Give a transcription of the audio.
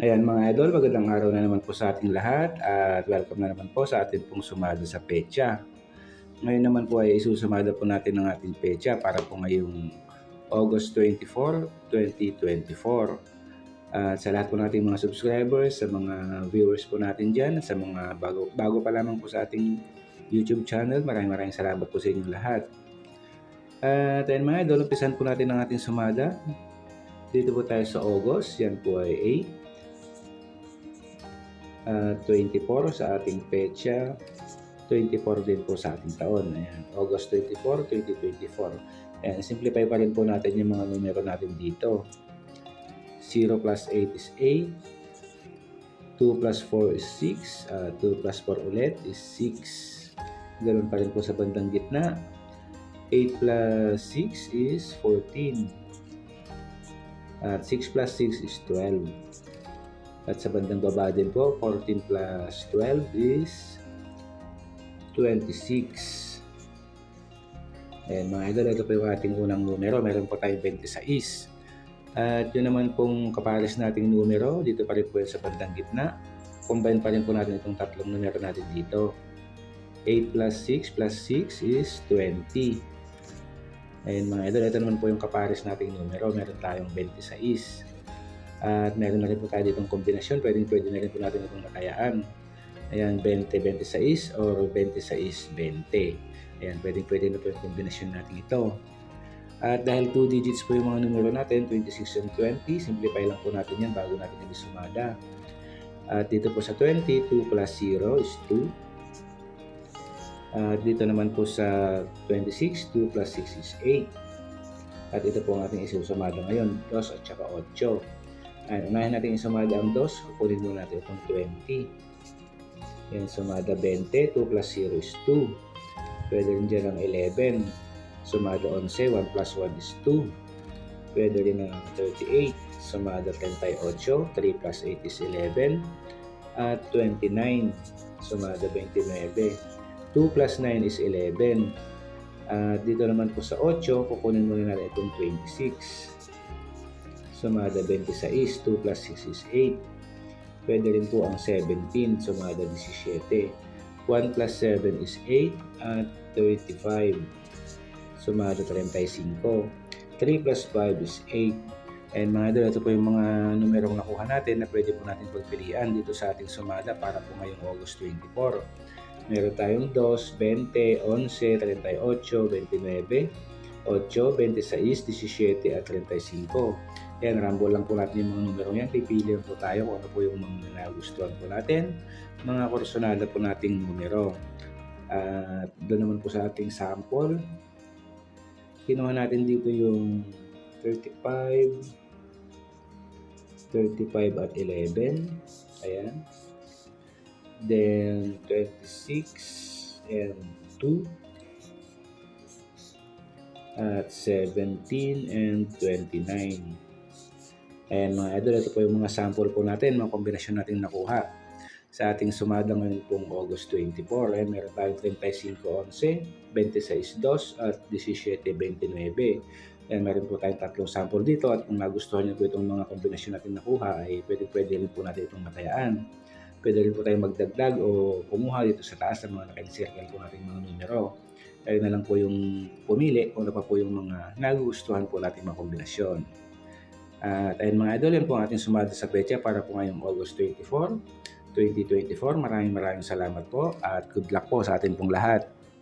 Ayan mga idol, magandang araw na naman po sa ating lahat at welcome na naman po sa ating pong sumada sa pecha. Ngayon naman po ay isusumada po natin ang ating pecha para po ngayong August 24, 2024. At sa lahat po nating mga subscribers, sa mga viewers po natin dyan, sa mga bago, bago pa lamang po sa ating YouTube channel, maraming maraming salamat po sa inyong lahat. At ayun mga idol, umpisan po natin ang ating sumada. Dito po tayo sa August, yan po ay 8 uh, 24 sa ating petsa, 24 din po sa ating taon. Ayan, August 24, 2024. Ayan, simplify pa rin po natin yung mga numero natin dito. 0 plus 8 is 8. 2 plus 4 is 6. Uh, 2 plus 4 ulit is 6. Ganun pa rin po sa bandang gitna. 8 plus 6 is 14. At 6 plus 6 is 12. At sa bandang baba din po, 14 plus 12 is 26. Ayan mga idol, ito po yung ating unang numero. Meron po tayong 26. At yun naman pong kapares nating numero, dito pa rin po sa bandang gitna. Combine pa rin po natin itong tatlong numero natin dito. 8 plus 6 plus 6 is 20. Ayan mga idol, ito naman po yung kapares nating numero. Meron tayong 26. At meron na rin po tayo ditong kombinasyon. Pwede, pwede na rin po natin itong nakayaan. Ayan, 20-26 or 26-20. Ayan, pwede, pwede na po yung kombinasyon natin ito. At dahil 2 digits po yung mga numero natin, 26 and 20, simplify lang po natin yan bago natin sumada. At dito po sa 20, 2 plus 0 is 2. At dito naman po sa 26, 2 plus 6 is 8. At ito po ang ating isusumada ngayon, 2 at saka 8. Ayan, unahin natin isumada ang 2, kukunin muna natin itong 20. Yan, sumada 20, 2 plus 0 is 2. Pwede rin dyan ang 11. Sumada 11, 1 plus 1 is 2. Pwede rin ang 38. Sumada 38, 3 plus 8 is 11. At 29. Sumada 29. 2 plus 9 is 11. At dito naman po sa 8, kukunin muna natin itong 26. Sumada 26, 2 plus 6 is 8. Pwede rin po ang 17, sumada 17. 1 plus 7 is 8 at 35. Sumada 35. 3 plus 5 is 8. And mga idol, ito po yung mga numerong nakuha natin na pwede po natin pagpilian dito sa ating sumada para po ngayong August 24. Meron tayong 2, 20, 11, 38, 29, 8, 26, 17 at 35. Yan, rambo lang po natin yung mga numero yan. Pipili po tayo kung ano po yung mga nagustuhan po natin. Mga korsonada po nating numero. At doon naman po sa ating sample. Kinuha natin dito yung 35, 35 at 11. Ayan. Then 26 and 2 at 17 and 29. Ayan mga idol, ito po yung mga sample po natin, mga kombinasyon natin nakuha sa ating sumada ngayon pong August 24. Ayan, meron tayong 35-11, 26-2 at 17-29. Ayan, meron po tayong tatlong sample dito at kung nagustuhan niyo po itong mga kombinasyon natin nakuha ay pwede, pwede rin po natin itong matayaan. Pwede rin po tayong magdagdag o kumuha dito sa taas ng mga naka-circle po natin mga numero. Kaya na lang po yung pumili kung ano pa po yung mga nagustuhan po natin mga kombinasyon. At ayun mga idol, yan po ang ating sumada sa petsa para po ngayong August 24, 2024. Maraming maraming salamat po at good luck po sa ating pong lahat.